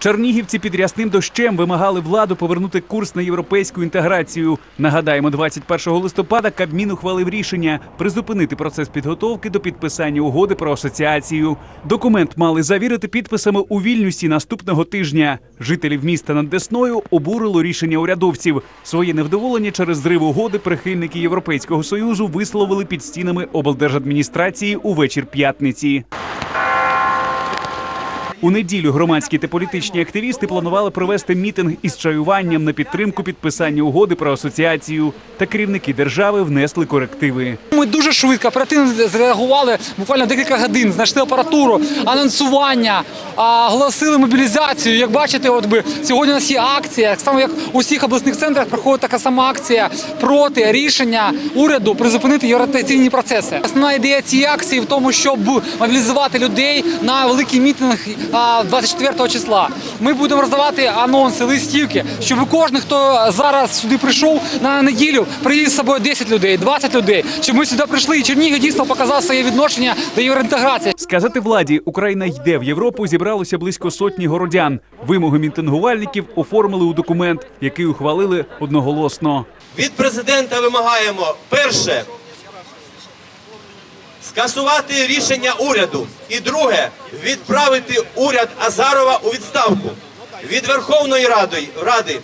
Чернігівці під рясним дощем вимагали владу повернути курс на європейську інтеграцію. Нагадаємо, 21 листопада Кабмін ухвалив рішення призупинити процес підготовки до підписання угоди про асоціацію. Документ мали завірити підписами у Вільнюсі наступного тижня. Жителів міста над Десною обурило рішення урядовців. Своє невдоволення через зрив угоди прихильники Європейського союзу висловили під стінами облдержадміністрації у вечір п'ятниці. У неділю громадські та політичні активісти планували провести мітинг із чаюванням на підтримку підписання угоди про асоціацію. Та керівники держави внесли корективи. Ми дуже швидко, оперативно зреагували буквально декілька годин, знайшли апаратуру, анонсування, оголосили мобілізацію. Як бачите, от би сьогодні у нас є акція. Само як у всіх обласних центрах проходить така сама акція проти рішення уряду призупинити євротаційні процеси. Основна ідея цієї акції в тому, щоб мобілізувати людей на великий мітинг 24 числа. Ми будемо роздавати анонси, листівки, щоб кожен, хто зараз сюди прийшов на неділю, привіз з собою 10 людей, 20 людей, щоб ми сюди прийшли і Чернігів дійсно показав своє відношення до євроінтеграції. Сказати владі, Україна йде в Європу. Зібралося близько сотні городян. Вимоги мітингувальників оформили у документ, який ухвалили одноголосно. Від президента вимагаємо перше скасувати рішення уряду. І друге відправити уряд Азарова у відставку. Від Верховної Ради, Ради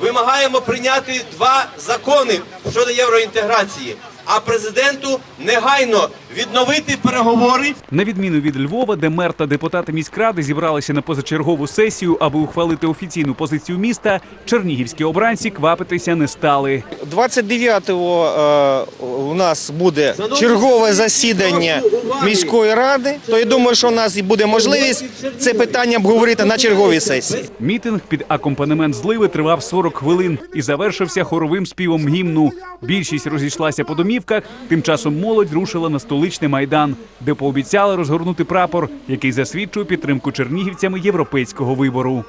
вимагаємо прийняти два закони щодо євроінтеграції. А президенту негайно відновити переговори На відміну від Львова, де мер та депутати міськради зібралися на позачергову сесію, аби ухвалити офіційну позицію міста, чернігівські обранці квапитися не стали. 29-го е, у нас буде чергове засідання міської ради. То я думаю, що у нас і буде можливість це питання обговорити на черговій сесії. Мітинг під акомпанемент зливи тривав 40 хвилин і завершився хоровим співом гімну. Більшість розійшлася по домівках. Тим часом молодь рушила на столичний майдан, де пообіцяли розгорнути прапор, який засвідчує підтримку чернігівцями європейського вибору.